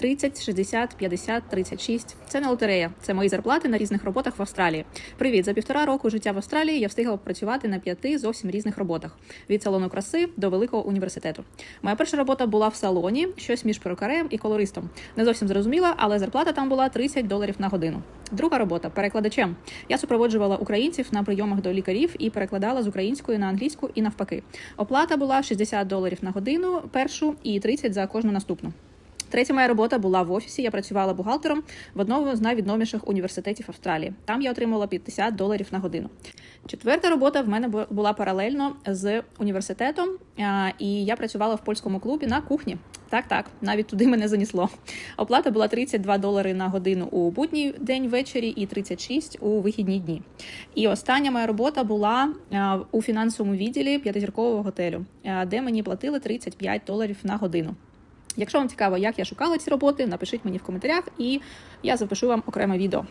30, 60, 50, 36. Це не лотерея, це мої зарплати на різних роботах в Австралії. Привіт, за півтора року життя в Австралії я встигла працювати на п'яти зовсім різних роботах від салону краси до великого університету. Моя перша робота була в салоні, щось між перукарем і колористом. Не зовсім зрозуміла, але зарплата там була 30 доларів на годину. Друга робота перекладачем. Я супроводжувала українців на прийомах до лікарів і перекладала з української на англійську і навпаки. Оплата була 60 доларів на годину першу і 30 за кожну наступну. Третя моя робота була в офісі. Я працювала бухгалтером в одному з найвідоміших університетів Австралії. Там я отримала 50 доларів на годину. Четверта робота в мене була паралельно з університетом, і я працювала в польському клубі на кухні. Так, так, навіть туди мене занесло. Оплата була 32 долари на годину у будній день ввечері і 36 у вихідні дні. І остання моя робота була у фінансовому відділі п'ятизіркового готелю, де мені платили 35 доларів на годину. Якщо вам цікаво, як я шукала ці роботи, напишіть мені в коментарях, і я запишу вам окреме відео.